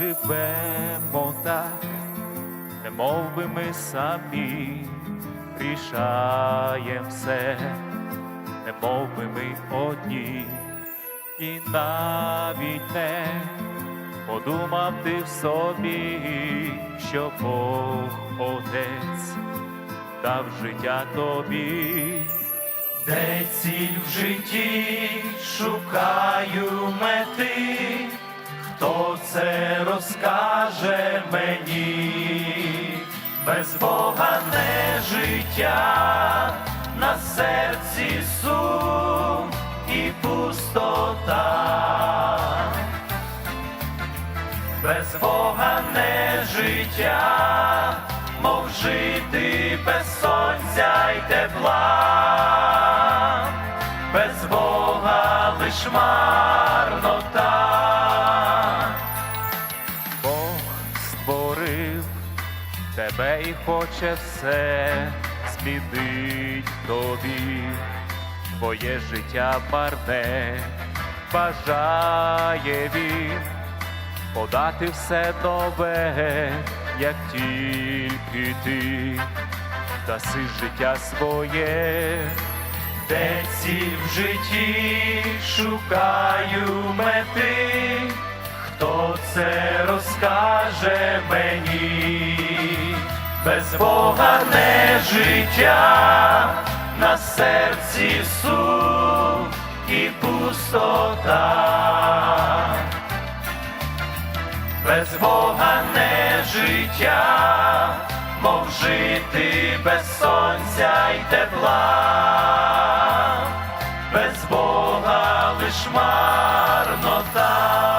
живемо так, не мов би ми самі рішаєм все, не мов би ми одні, і навіть не подумав ти в собі, що Бог Отець дав життя тобі. Де ціль в житті? Шукаю мети, хто це розкаже мені, без Бога не життя, на серці сум і пустота, без Бога не життя, мов жити без сонця й тепла, без Бога лиш марнота. Тебе і хоче все змінить тобі, твоє життя марне бажає він подати все нове, як тільки ти. Даси життя своє, де ціль в житті шукаю мети, хто це розкаже мені, без Бога не життя, на серці сум і пустота без Бога не життя, мов жити без сонця й тепла, без Бога лиш марнота.